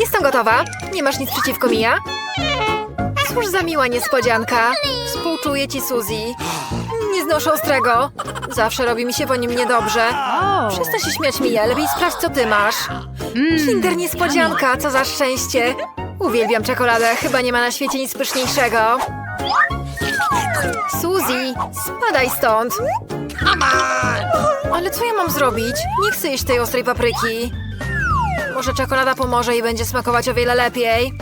Jestem gotowa. Nie masz nic przeciwko, Mia? Cóż za miła niespodzianka. Współczuję ci, Suzy. Nie znoszę ostrego. Zawsze robi mi się po nim niedobrze. Przestań się śmiać, Mia. Lepiej sprawdź, co ty masz. Kinder niespodzianka, co za szczęście. Uwielbiam czekoladę. Chyba nie ma na świecie nic pyszniejszego. Suzy, spadaj stąd. Ale co ja mam zrobić? Nie chcę jeść tej ostrej papryki. Może czekolada pomoże i będzie smakować o wiele lepiej.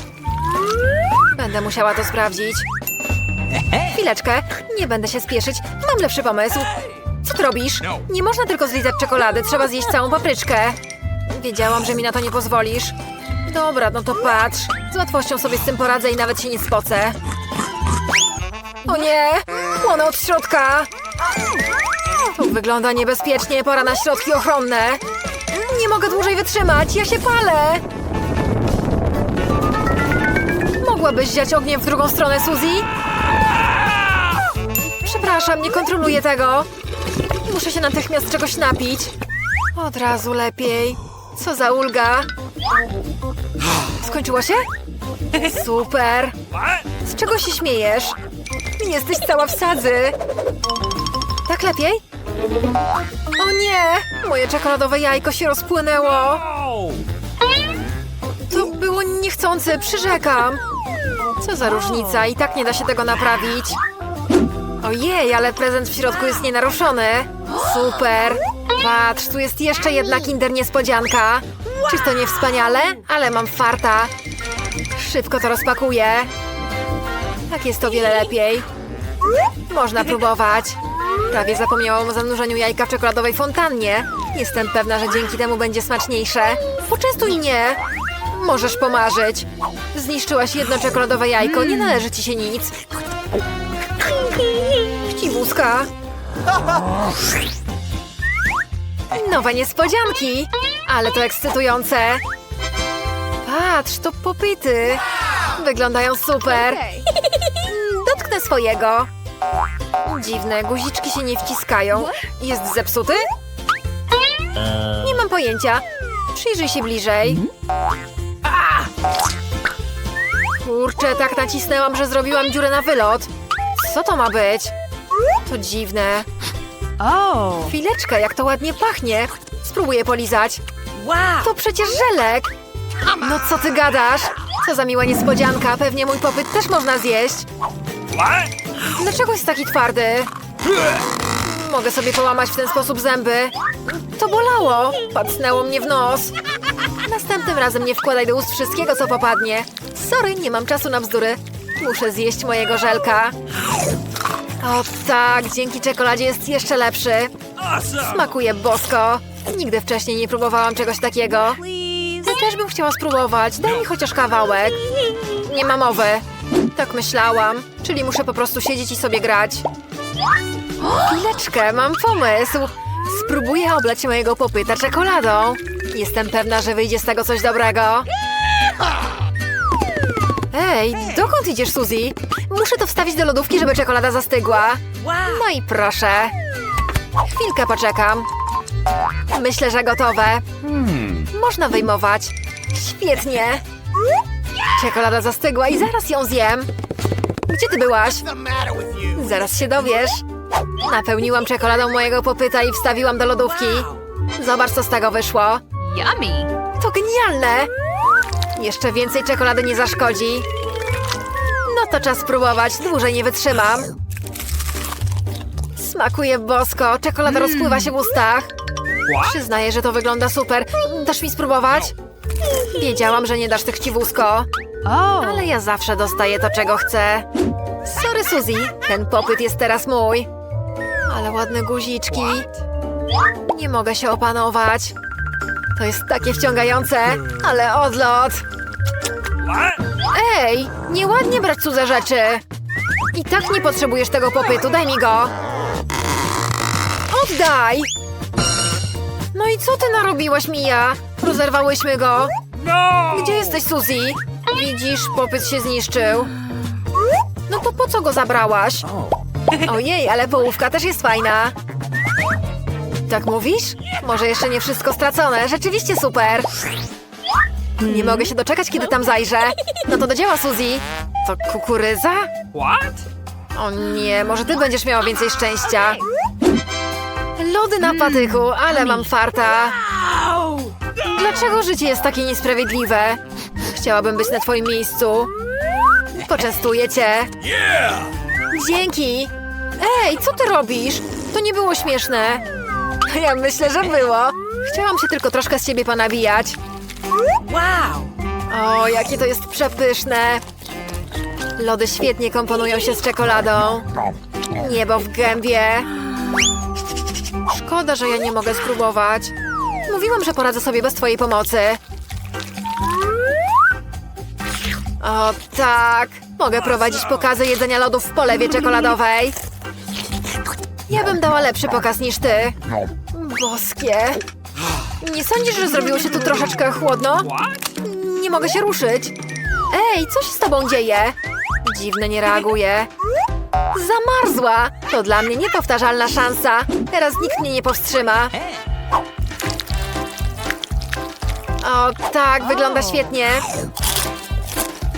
Będę musiała to sprawdzić. Chwileczkę, nie będę się spieszyć. Mam lepszy pomysł. Co ty robisz? Nie można tylko zlizać czekolady, trzeba zjeść całą papryczkę. Wiedziałam, że mi na to nie pozwolisz. Dobra, no to patrz. Z łatwością sobie z tym poradzę i nawet się nie spocę. O nie! Płonę od środka! To wygląda niebezpiecznie, pora na środki ochronne. Nie mogę dłużej wytrzymać, ja się palę! Mogłabyś wziąć ogniem w drugą stronę, Suzy? Przepraszam, nie kontroluję tego. Muszę się natychmiast czegoś napić. Od razu lepiej. Co za ulga. Skończyło się? Super. Z czego się śmiejesz? Jesteś cała w sadzy. Tak lepiej? O nie! Moje czekoladowe jajko się rozpłynęło. To było niechcący, przyrzekam. Co za różnica, i tak nie da się tego naprawić. Ojej, ale prezent w środku jest nienaruszony. Super. Patrz, tu jest jeszcze jedna kinder niespodzianka. Czyż to nie wspaniale? Ale mam farta. Szybko to rozpakuję. Tak jest to wiele lepiej. Można próbować. Prawie zapomniałam o zanurzeniu jajka w czekoladowej fontannie. Jestem pewna, że dzięki temu będzie smaczniejsze. Poczęstuj mnie. Możesz pomarzyć. Zniszczyłaś jedno czekoladowe jajko, nie należy ci się nic. Chciwuska. Nowe niespodzianki. Ale to ekscytujące. Patrz, to popyty. Wyglądają super. Mm, Dotknę swojego. Dziwne, guziczki się nie wciskają. Jest zepsuty? Nie mam pojęcia. Przyjrzyj się bliżej. Kurczę, tak nacisnęłam, że zrobiłam dziurę na wylot. Co to ma być? To dziwne. Oh. Chwileczkę, jak to ładnie pachnie. Spróbuję polizać. Wow. To przecież żelek. No co ty gadasz? Co za miła niespodzianka. Pewnie mój popyt też można zjeść. Dlaczego jest taki twardy? Mogę sobie połamać w ten sposób zęby. To bolało. Pacnęło mnie w nos. Następnym razem nie wkładaj do ust wszystkiego, co popadnie. Sorry, nie mam czasu na bzdury. Muszę zjeść mojego żelka. O tak, dzięki czekoladzie jest jeszcze lepszy. Smakuje bosko. Nigdy wcześniej nie próbowałam czegoś takiego. Ja też bym chciała spróbować. Daj mi chociaż kawałek. Nie ma mowy. Tak myślałam. Czyli muszę po prostu siedzieć i sobie grać. Chwileczkę, mam pomysł. Spróbuję oblać mojego popyta czekoladą. Jestem pewna, że wyjdzie z tego coś dobrego. Ej, dokąd idziesz, Suzy? Muszę to wstawić do lodówki, żeby czekolada zastygła. No i proszę. Chwilkę poczekam. Myślę, że gotowe. Można wyjmować. Świetnie. Czekolada zastygła i zaraz ją zjem. Gdzie ty byłaś? Zaraz się dowiesz. Napełniłam czekoladą mojego popyta i wstawiłam do lodówki. Zobacz, co z tego wyszło. Yummy. To genialne! Jeszcze więcej czekolady nie zaszkodzi. No to czas spróbować, dłużej nie wytrzymam. Smakuje bosko, czekolada rozpływa się w ustach. Przyznaję, że to wygląda super. Dasz mi spróbować? Wiedziałam, że nie dasz tych chciwusko. Oh. Ale ja zawsze dostaję to, czego chcę. Sorry, Suzy, ten popyt jest teraz mój. Ale ładne guziczki. Nie mogę się opanować. To jest takie wciągające, ale odlot. Ej, nieładnie brać cudze rzeczy. I tak nie potrzebujesz tego popytu, daj mi go. Oddaj! No co ty narobiłaś, Mija? Rozerwałyśmy go. Gdzie jesteś, Suzy? Widzisz, popyt się zniszczył. No to po co go zabrałaś? Ojej, ale połówka też jest fajna. Tak mówisz? Może jeszcze nie wszystko stracone. Rzeczywiście super. Nie mogę się doczekać, kiedy tam zajrzę. No to do dzieła, Suzy. To kukurydza? What? O nie, może ty będziesz miała więcej szczęścia. Lody na patyku, ale mam farta. Dlaczego życie jest takie niesprawiedliwe? Chciałabym być na twoim miejscu. Poczęstuję cię. Dzięki. Ej, co ty robisz? To nie było śmieszne. Ja myślę, że było. Chciałam się tylko troszkę z ciebie ponabijać. Wow. O, jakie to jest przepyszne. Lody świetnie komponują się z czekoladą. Niebo w gębie. Szkoda, że ja nie mogę spróbować. Mówiłam, że poradzę sobie bez twojej pomocy. O tak, mogę prowadzić pokazy jedzenia lodów w polewie czekoladowej. Ja bym dała lepszy pokaz niż ty. Boskie. Nie sądzisz, że zrobiło się tu troszeczkę chłodno? Nie mogę się ruszyć. Ej, co się z tobą dzieje? Dziwne, nie reaguje. Zamarzła! To dla mnie niepowtarzalna szansa. Teraz nikt mnie nie powstrzyma. O, tak, wygląda świetnie.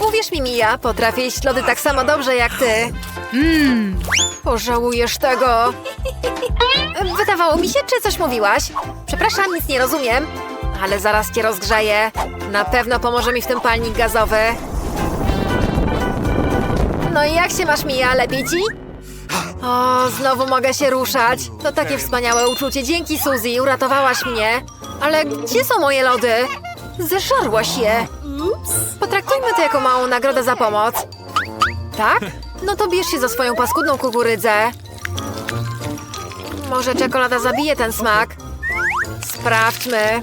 Uwierz mi, Mia, potrafię jeść lody tak samo dobrze jak ty. Mmm. Pożałujesz tego. Wydawało mi się, czy coś mówiłaś? Przepraszam, nic nie rozumiem. Ale zaraz cię rozgrzeję. Na pewno pomoże mi w tym palnik gazowy. No i jak się masz, Mija? Lepiej ci? O, znowu mogę się ruszać. To takie wspaniałe uczucie. Dzięki, Suzy, uratowałaś mnie. Ale gdzie są moje lody? Zeżarłaś je. Potraktujmy to jako małą nagrodę za pomoc. Tak? No to bierz się za swoją paskudną kukurydzę. Może czekolada zabije ten smak? Sprawdźmy.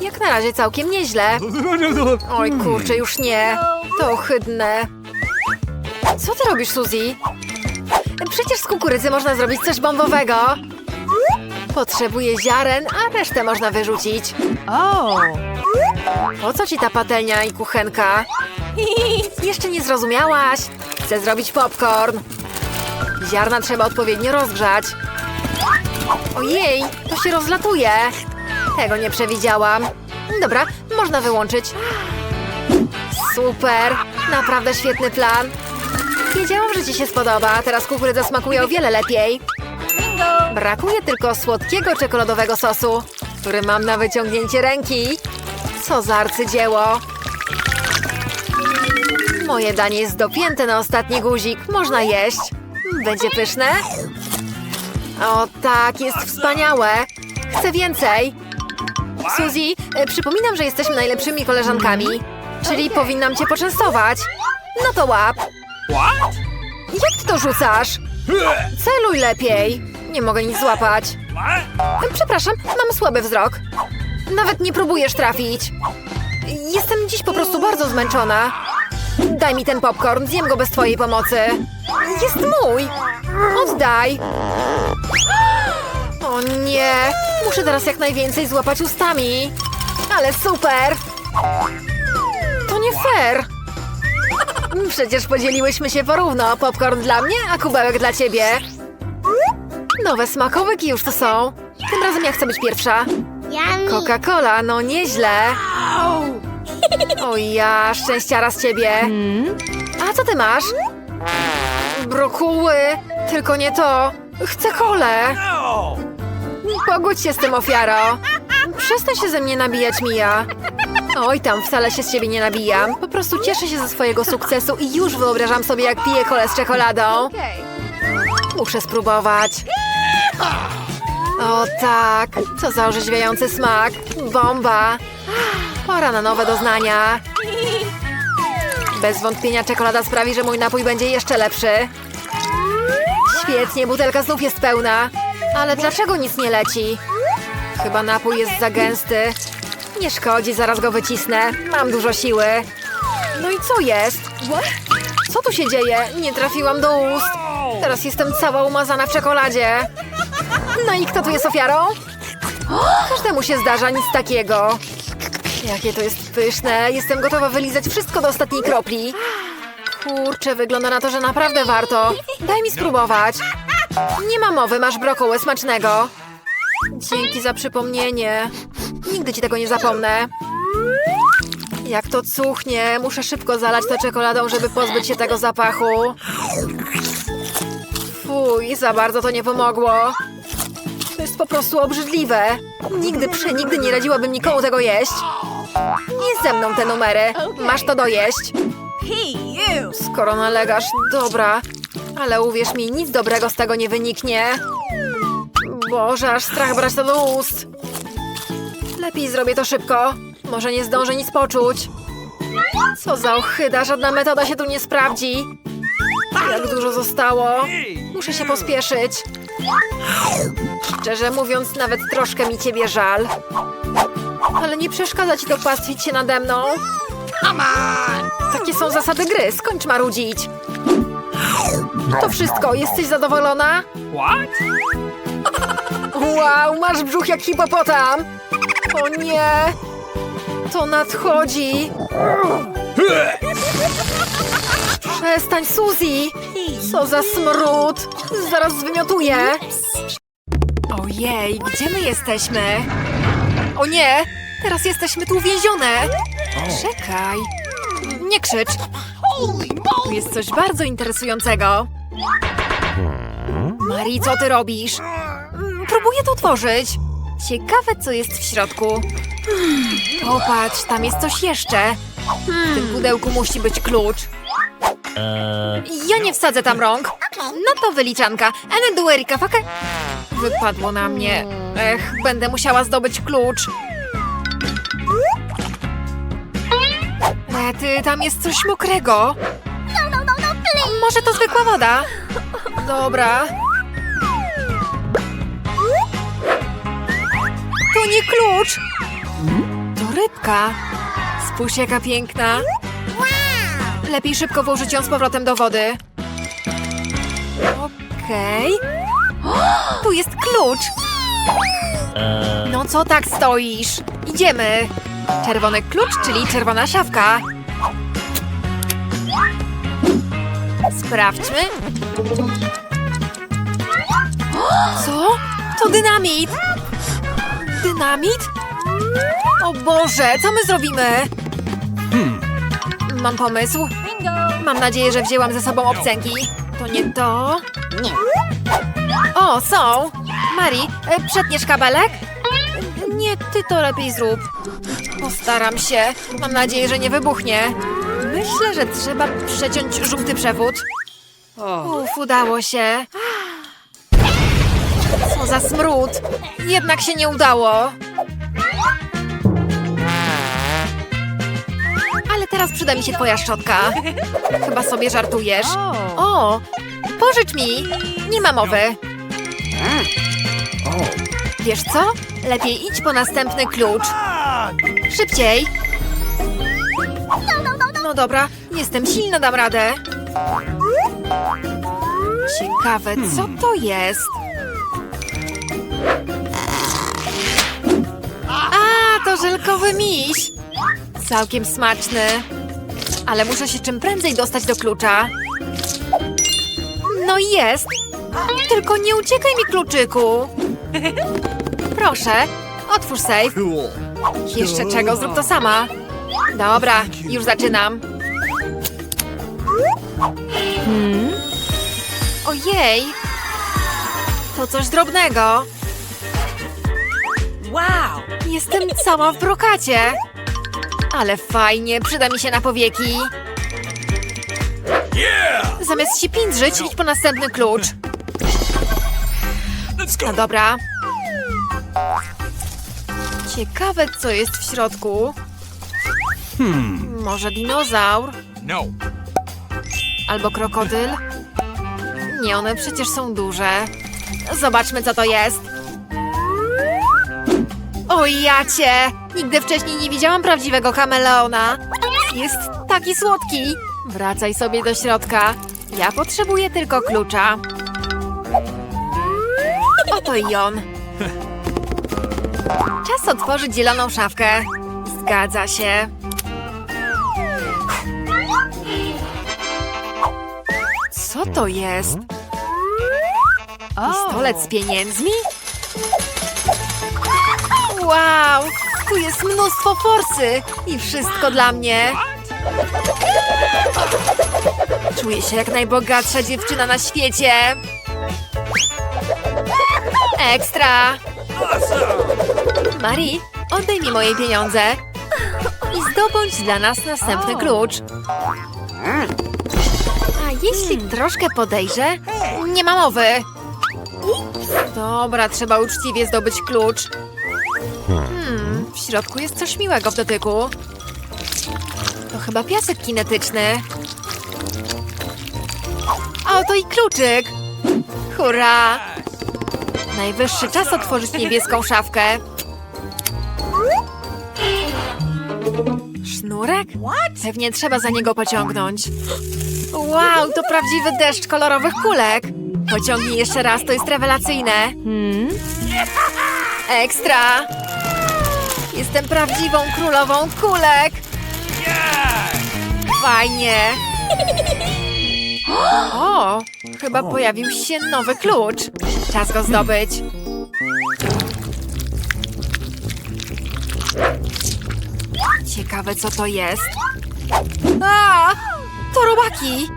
Jak na razie całkiem nieźle. Oj kurczę, już nie. To ohydne. Co ty robisz, Suzy? Przecież z kukurydzy można zrobić coś bombowego. Potrzebuję ziaren, a resztę można wyrzucić. Oh. Po co ci ta patelnia i kuchenka? Jeszcze nie zrozumiałaś? Chcę zrobić popcorn. Ziarna trzeba odpowiednio rozgrzać. Ojej, to się rozlatuje. Tego nie przewidziałam. Dobra, można wyłączyć. Super, naprawdę świetny plan. Wiedziałam, że ci się spodoba. Teraz kukurydza smakuje o wiele lepiej. Brakuje tylko słodkiego czekoladowego sosu, który mam na wyciągnięcie ręki. Co za arcydzieło. Moje danie jest dopięte na ostatni guzik. Można jeść. Będzie pyszne? O tak, jest wspaniałe. Chcę więcej. Suzy, e, przypominam, że jesteśmy najlepszymi koleżankami. Czyli powinnam cię poczęstować. No to łap. Jak ty to rzucasz? Celuj lepiej. Nie mogę nic złapać. Przepraszam, mam słaby wzrok. Nawet nie próbujesz trafić. Jestem dziś po prostu bardzo zmęczona. Daj mi ten popcorn, zjem go bez twojej pomocy. Jest mój! Oddaj! O nie! Muszę teraz jak najwięcej złapać ustami. Ale super! To nie fair! Przecież podzieliłyśmy się porówno. Popcorn dla mnie, a kubełek dla ciebie. Nowe smakołyki już to są. Tym razem ja chcę być pierwsza. Coca-Cola, no nieźle. O ja, szczęściara z ciebie. A co ty masz? Brokuły. Tylko nie to. Chcę kolę. No! Pogódź się z tym, ofiaro. Przestań się ze mnie nabijać, Mija. Oj, tam wcale się z ciebie nie nabijam. Po prostu cieszę się ze swojego sukcesu i już wyobrażam sobie, jak piję kolę z czekoladą. Muszę spróbować. O tak, co za orzeźwiający smak. Bomba. Pora na nowe doznania. Bez wątpienia czekolada sprawi, że mój napój będzie jeszcze lepszy. Świetnie, butelka znów jest pełna. Ale dlaczego nic nie leci? Chyba napój jest za gęsty. Nie szkodzi, zaraz go wycisnę. Mam dużo siły. No i co jest? Co tu się dzieje? Nie trafiłam do ust. Teraz jestem cała umazana w czekoladzie. No i kto tu jest ofiarą? Każdemu się zdarza, nic takiego. Jakie to jest pyszne. Jestem gotowa wylizać wszystko do ostatniej kropli. Kurczę, wygląda na to, że naprawdę warto. Daj mi spróbować. Nie ma mowy, masz brokuły smacznego. Dzięki za przypomnienie. Nigdy ci tego nie zapomnę. Jak to cuchnie, muszę szybko zalać to czekoladą, żeby pozbyć się tego zapachu. Fuj, za bardzo to nie pomogło. To jest po prostu obrzydliwe. Nigdy, przenigdy nie radziłabym nikomu tego jeść. Nie ze mną te numery. Masz to dojeść. Skoro nalegasz, dobra. Ale uwierz mi, nic dobrego z tego nie wyniknie. Boże, aż strach brać to do ust. Lepiej zrobię to szybko. Może nie zdążę nic poczuć. Co za ochyda, żadna metoda się tu nie sprawdzi. Jak dużo zostało. Muszę się pospieszyć. Szczerze mówiąc, nawet troszkę mi ciebie żal. Ale nie przeszkadza ci to pastwić się nade mną. Takie są zasady gry, skończ marudzić. To wszystko, jesteś zadowolona? What? Wow, masz brzuch jak hipopotam! O nie! To nadchodzi! Przestań, Suzy! Co za smród! Zaraz zwymiotuję! Ojej, gdzie my jesteśmy? O nie! Teraz jesteśmy tu uwięzione! Czekaj! Nie krzycz! Tu jest coś bardzo interesującego. Mari, co ty robisz? Próbuję to otworzyć. Ciekawe, co jest w środku. Popatrz, tam jest coś jeszcze. W tym pudełku musi być klucz. Ja nie wsadzę tam rąk. No to wyliczanka. Ene du Erika fake. Wypadło na mnie. Ech, będę musiała zdobyć klucz. Rety, tam jest coś mokrego. Może to zwykła woda? Dobra. Nie klucz! To rybka. Spójrz jaka piękna. Lepiej szybko włożyć ją z powrotem do wody. Okej. Tu jest klucz. No co tak stoisz? Idziemy. Czerwony klucz, czyli czerwona szafka. Sprawdźmy. Co? To dynamit! Dynamit? O Boże, co my zrobimy? Mam pomysł. Mam nadzieję, że wzięłam ze sobą obcęgi. To nie to? Nie. O, są! Mari, e, przetniesz kabelek? Nie, ty to lepiej zrób. Postaram się. Mam nadzieję, że nie wybuchnie. Myślę, że trzeba przeciąć żółty przewód. Uf, udało się. Za smród! Jednak się nie udało. Ale teraz przyda mi się twoja szczotka. Chyba sobie żartujesz. O, pożycz mi. Nie ma mowy. Wiesz co? Lepiej idź po następny klucz. Szybciej. No dobra, jestem silna, dam radę. Ciekawe, co to jest? Żelkowy miś. Całkiem smaczny. Ale muszę się czym prędzej dostać do klucza. No jest. Tylko nie uciekaj mi, kluczyku. Proszę, otwórz safe. Jeszcze czego? Zrób to sama. Dobra, już zaczynam. Hmm? Ojej! To coś drobnego. Wow! Jestem cała w brokacie. Ale fajnie, przyda mi się na powieki. Zamiast się pindrzyć, idź po następny klucz. No dobra. Ciekawe, co jest w środku. Może dinozaur? No. Albo krokodyl? Nie, one przecież są duże. Zobaczmy, co to jest. O jacie! Nigdy wcześniej nie widziałam prawdziwego kameleona. Jest taki słodki. Wracaj sobie do środka. Ja potrzebuję tylko klucza. Oto i on. Czas otworzyć zieloną szafkę. Zgadza się. Co to jest? Pistolet z pieniędzmi? Wow! Tu jest mnóstwo forsy i wszystko dla mnie. Czuję się jak najbogatsza dziewczyna na świecie. Ekstra! Awesome. Mari, oddaj mi moje pieniądze i zdobądź dla nas następny klucz. A jeśli troszkę podejrzę? Nie ma mowy. Dobra, trzeba uczciwie zdobyć klucz. Hmm, w środku jest coś miłego w dotyku. To chyba piasek kinetyczny. A oto i kluczyk. Hurra! Najwyższy czas otworzyć niebieską szafkę. Sznurek? Pewnie trzeba za niego pociągnąć. Wow, to prawdziwy deszcz kolorowych kulek. Pociągnij jeszcze raz, to jest rewelacyjne. Hmm? Ekstra! Jestem prawdziwą królową kulek. Fajnie. O, chyba pojawił się nowy klucz. Czas go zdobyć. Ciekawe, co to jest. A, to robaki.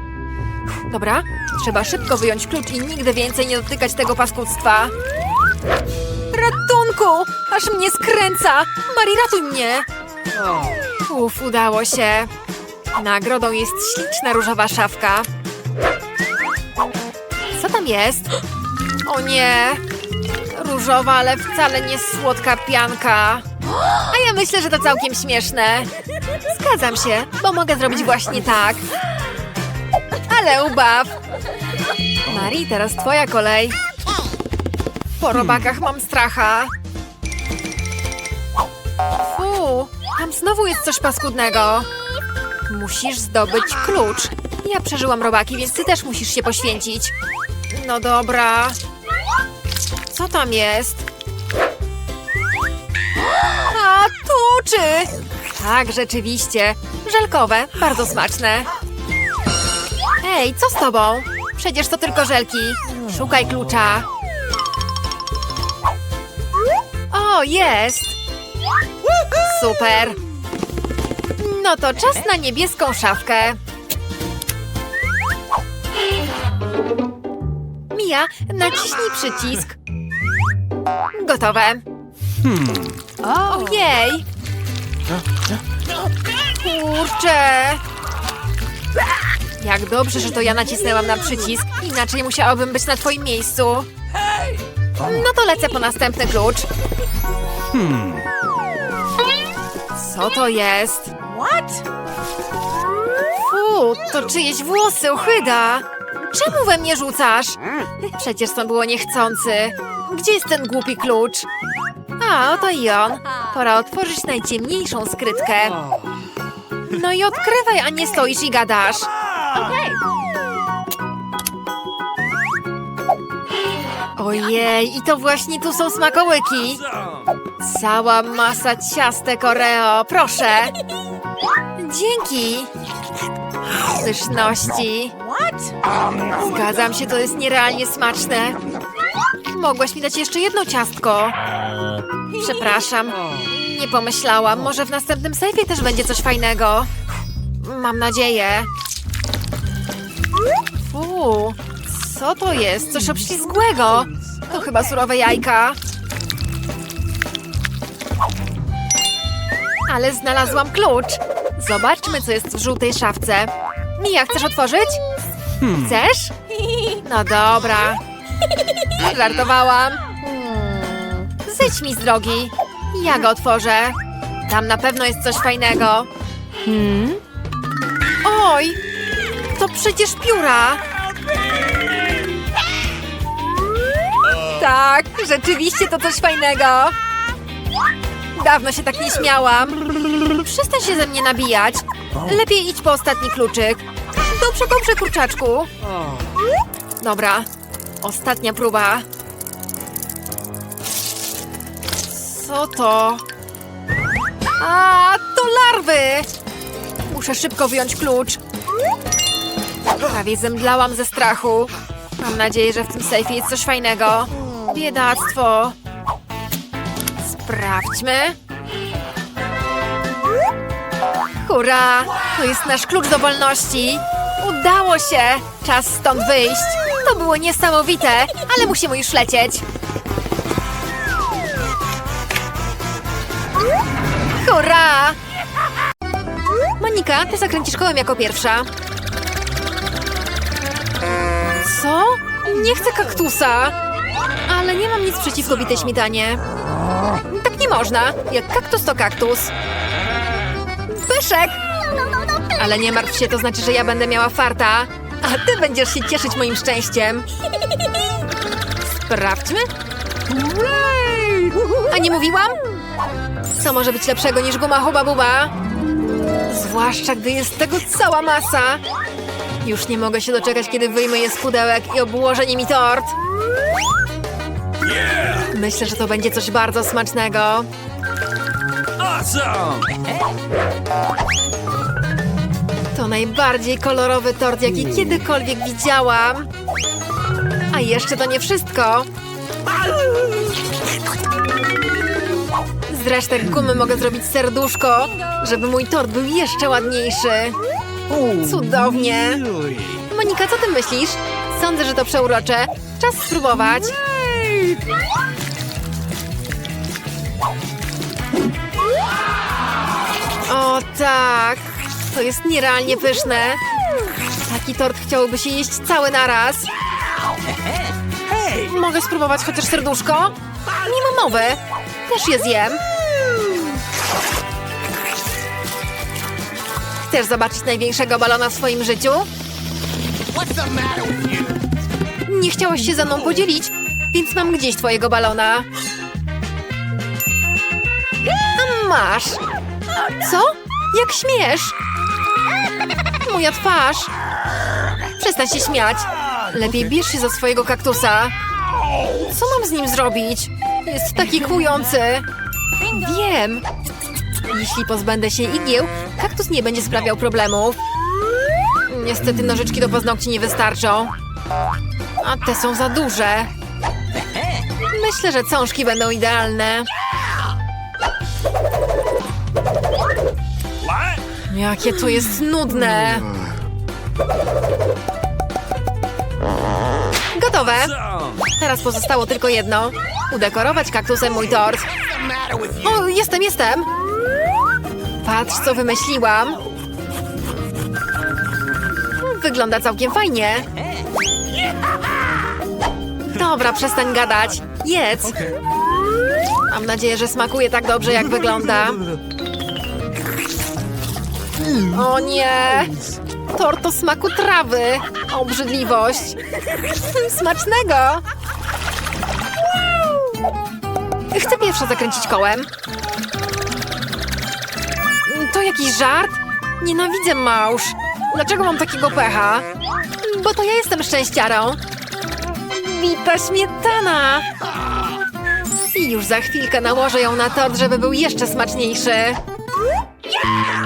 Dobra, trzeba szybko wyjąć klucz i nigdy więcej nie dotykać tego paskudztwa. Ratunku! Aż mnie skręca! Mari, ratuj mnie! Uf, udało się. Nagrodą jest śliczna różowa szafka. Co tam jest? O nie! Różowa, ale wcale nie słodka pianka. A ja myślę, że to całkiem śmieszne. Zgadzam się, bo mogę zrobić właśnie tak. Ale ubaw! Mari, teraz twoja kolej. Po robakach mam stracha. Fu, tam znowu jest coś paskudnego. Musisz zdobyć klucz. Ja przeżyłam robaki, więc ty też musisz się poświęcić. No dobra. Co tam jest? A, tuczy! Tak, rzeczywiście. Żelkowe, bardzo smaczne. Ej, co z tobą? Przecież to tylko żelki. Szukaj klucza. O, jest! Super! No to czas na niebieską szafkę. Mia, naciśnij przycisk. Gotowe. O, Ojej! Kurczę! Jak dobrze, że to ja nacisnęłam na przycisk. Inaczej musiałabym być na twoim miejscu. No to lecę po następny klucz. Co to jest? what? Fu, to czyjeś włosy, ochyda! Czemu we mnie rzucasz? Przecież to było niechcący. Gdzie jest ten głupi klucz? A, oto i on. Pora otworzyć najciemniejszą skrytkę. No i odkrywaj, a nie stoisz i gadasz. Ojej, i to właśnie tu są smakołyki. Cała masa ciastek Oreo, proszę. Dzięki. Pyszności. Zgadzam się, to jest nierealnie smaczne. Mogłaś mi dać jeszcze jedno ciastko. Przepraszam. Nie pomyślałam. Może w następnym sejfie też będzie coś fajnego. Mam nadzieję. Fu, co to jest? Coś obślizgłego. To chyba surowe jajka. Ale znalazłam klucz. Zobaczmy, co jest w żółtej szafce. Mija, chcesz otworzyć? Chcesz? No dobra. Żartowałam. Zejdź mi z drogi. Ja go otworzę. Tam na pewno jest coś fajnego. Hmm? Oj! To przecież pióra! Tak, rzeczywiście to coś fajnego. Dawno się tak nie śmiałam. Przestań się ze mnie nabijać. Lepiej idź po ostatni kluczyk. Dobrze, dobrze, kurczaczku. Dobra, ostatnia próba. Co to? A, to larwy! Muszę szybko wyjąć klucz. Prawie zemdlałam ze strachu. Mam nadzieję, że w tym sejfie jest coś fajnego. Biedactwo. Sprawdźmy. Hurra! To jest nasz klucz do wolności. Udało się! Czas stąd wyjść. To było niesamowite, ale musimy już lecieć. Hurra! Monika, ty zakręcisz kołem jako pierwsza. Co? Nie chcę kaktusa. Ale nie mam nic przeciwko bitej śmietanie. Tak nie można. Jak kaktus to kaktus. Pyszek! Ale nie martw się, to znaczy, że ja będę miała farta. A ty będziesz się cieszyć moim szczęściem. Sprawdźmy. A nie mówiłam? Co może być lepszego niż guma huba buba? Zwłaszcza, gdy jest tego cała masa. Już nie mogę się doczekać, kiedy wyjmę je z pudełek i obłożę nimi tort. Myślę, że to będzie coś bardzo smacznego. Awesome! To najbardziej kolorowy tort, jaki kiedykolwiek widziałam. A jeszcze to nie wszystko. Z resztek gumy mogę zrobić serduszko, żeby mój tort był jeszcze ładniejszy. Cudownie. Monika, co ty myślisz? Sądzę, że to przeurocze. Czas spróbować. O tak, to jest nierealnie pyszne. Taki tort chciałoby się jeść cały naraz. Mogę spróbować chociaż serduszko? Nie ma mowy. Też je zjem. Chcesz zobaczyć największego balona w swoim życiu? Nie chciałaś się ze mną podzielić, więc mam gdzieś twojego balona. Masz. Co? Jak śmiesz? Moja twarz. Przestań się śmiać. Lepiej bierz się za swojego kaktusa. Co mam z nim zrobić? Jest taki kłujący. Wiem. Jeśli pozbędę się igieł, kaktus nie będzie sprawiał problemów. Niestety nożyczki do paznokci nie wystarczą. A te są za duże. Myślę, że cążki będą idealne. Jakie to jest nudne. Gotowe. Teraz pozostało tylko jedno. Udekorować kaktusem mój tort. O, jestem, jestem. Patrz, co wymyśliłam. Wygląda całkiem fajnie. Dobra, przestań gadać. Jedz. Mam nadzieję, że smakuje tak dobrze, jak wygląda. O nie! Tort o smaku trawy. Obrzydliwość. Smacznego! Chcę pierwsza zakręcić kołem. To jakiś żart? Nienawidzę małż. Dlaczego mam takiego pecha? Bo to ja jestem szczęściarą. Bita śmietana! I już za chwilkę nałożę ją na tort, żeby był jeszcze smaczniejszy.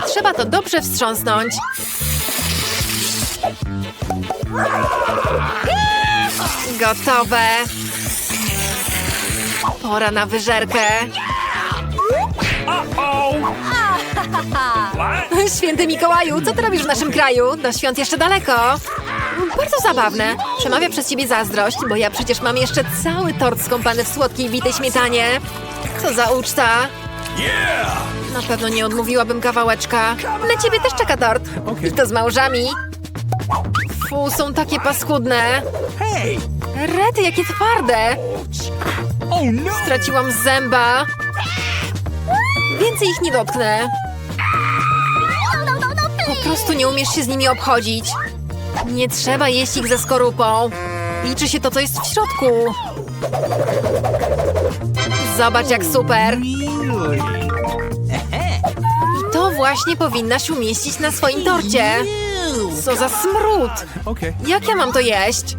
Trzeba to dobrze wstrząsnąć. Gotowe. Pora na wyżerkę. Święty Mikołaju, co ty robisz w naszym kraju? Do świąt jeszcze daleko. Bardzo zabawne. Przemawia przez ciebie zazdrość, bo ja przecież mam jeszcze cały tort skąpany w słodkiej bitej śmietanie. Co za uczta. Na pewno nie odmówiłabym kawałeczka. Na ciebie też czeka tort. I to z małżami. Fu, są takie paskudne. Rety, jakie twarde. Oh no! Straciłam zęba. Więcej ich nie dotknę. Po prostu nie umiesz się z nimi obchodzić. Nie trzeba jeść ich ze skorupą. Liczy się to, co jest w środku. Zobacz, jak super. I to właśnie powinnaś umieścić na swoim torcie. Co za smród. Jak ja mam to jeść?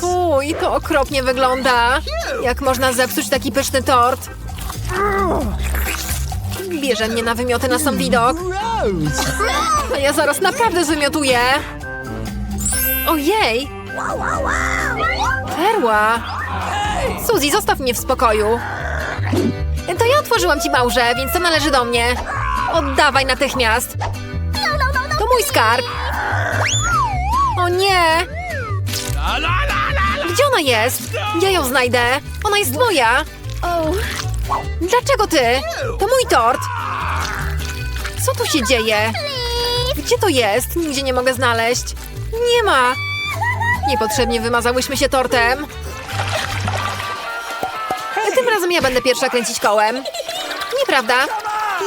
Fuj, to okropnie wygląda. Jak można zepsuć taki pyszny tort? Bierze mnie na wymioty na sam widok. A ja zaraz naprawdę zwymiotuję. Ojej! Perła! Suzy, zostaw mnie w spokoju. To ja otworzyłam ci małże, więc to należy do mnie. Oddawaj natychmiast. To mój skarb. O nie! Gdzie ona jest? Ja ją znajdę. Ona jest moja. Dlaczego ty? To mój tort. Co tu się dzieje? Gdzie to jest? Nigdzie nie mogę znaleźć. Nie ma. Niepotrzebnie wymazałyśmy się tortem. Tym razem ja będę pierwsza kręcić kołem. Nieprawda?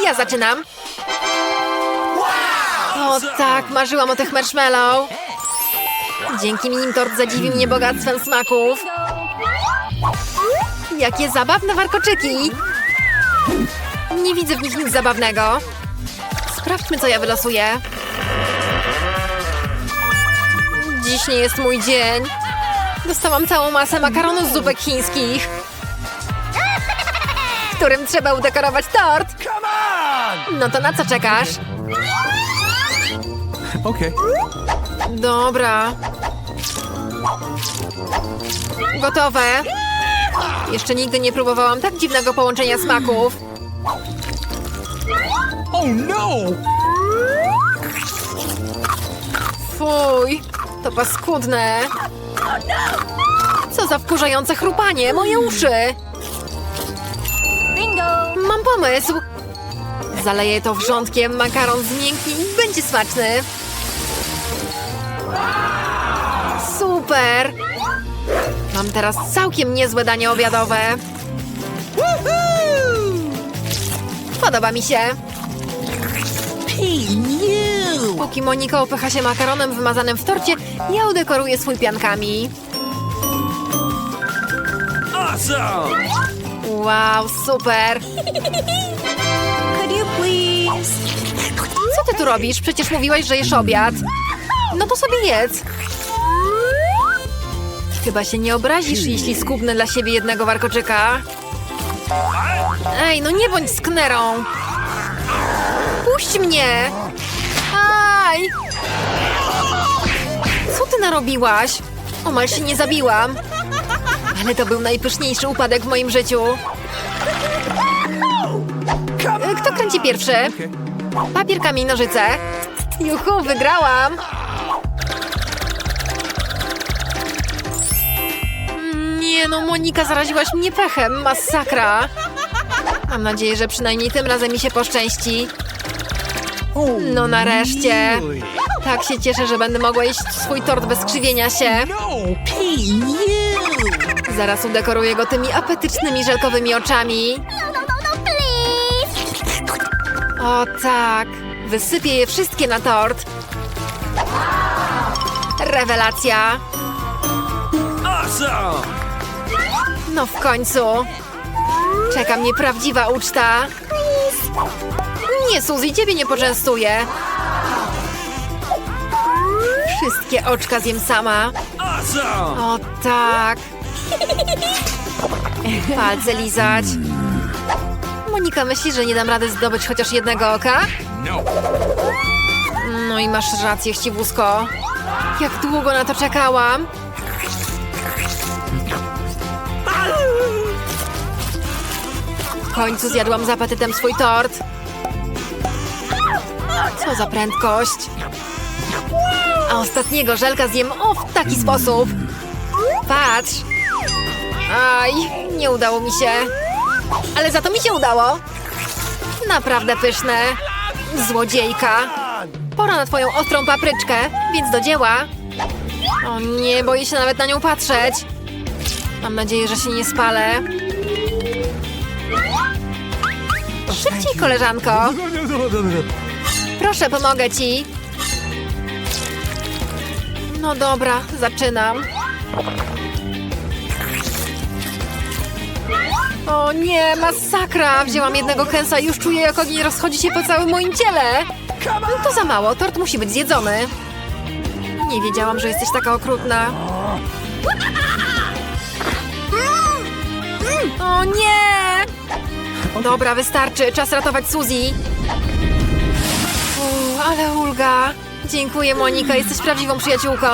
Ja zaczynam. O tak, marzyłam o tych marshmallow. Dzięki nim tort zadziwił mnie bogactwem smaków. Jakie zabawne warkoczyki! Nie widzę w nich nic zabawnego. Sprawdźmy, co ja wylosuję. Dziś nie jest mój dzień. Dostałam całą masę makaronu z zupek chińskich, którym trzeba udekorować tort. No to na co czekasz? Okay. Dobra. Gotowe. Jeszcze nigdy nie próbowałam tak dziwnego połączenia smaków. Oh no! Fuj, to paskudne. Co za wkurzające chrupanie, moje uszy. Bingo! Mam pomysł. Zaleję to wrzątkiem, makaron zmięknie i będzie smaczny. Super! Mam teraz całkiem niezłe danie obiadowe. Podoba mi się. Póki Monika upycha się makaronem wymazanym w torcie, ja udekoruję swój piankami. Awesome! Wow, super! Could you please? Co ty tu robisz? Przecież mówiłaś, że jesz obiad. No to sobie jedz. Chyba się nie obrazisz, jeśli skubnę dla siebie jednego warkoczyka. Ej, no nie bądź sknerą. Puść mnie! Aj! Co ty narobiłaś? Omal się nie zabiłam. Ale to był najpyszniejszy upadek w moim życiu. Kto kręci pierwszy? Papier, kamień, nożyce. Juhu, wygrałam! Nie no, Monika, zaraziłaś mnie pechem. Masakra. Mam nadzieję, że przynajmniej tym razem mi się poszczęści. No nareszcie. Tak się cieszę, że będę mogła jeść swój tort bez krzywienia się. No! Zaraz udekoruję go tymi apetycznymi żelkowymi oczami. O tak, wysypię je wszystkie na tort. Rewelacja. Awesome! No w końcu. Czeka mnie prawdziwa uczta. Nie, Suzy, ciebie nie poczęstuję. Wszystkie oczka zjem sama. O tak. Palce lizać. Monika myśli, że nie dam rady zdobyć chociaż jednego oka? No! No i masz rację, chciwusko. Jak długo na to czekałam. W końcu zjadłam z apetytem swój tort. Co za prędkość. A ostatniego żelka zjem o w taki sposób. Patrz. Aj, nie udało mi się. Ale za to mi się udało. Naprawdę pyszne. Złodziejka. Pora na twoją ostrą papryczkę, więc do dzieła. O nie, boję się nawet na nią patrzeć. Mam nadzieję, że się nie spalę. Szybciej, koleżanko. Proszę, pomogę ci. No dobra, zaczynam. O nie, masakra! Wzięłam jednego kęsa i już czuję, jak ogień rozchodzi się po całym moim ciele. No to za mało, tort musi być zjedzony. Nie wiedziałam, że jesteś taka okrutna. O nie! Dobra, wystarczy. Czas ratować Suzy. Ale ulga. Dziękuję, Monika. Jesteś prawdziwą przyjaciółką.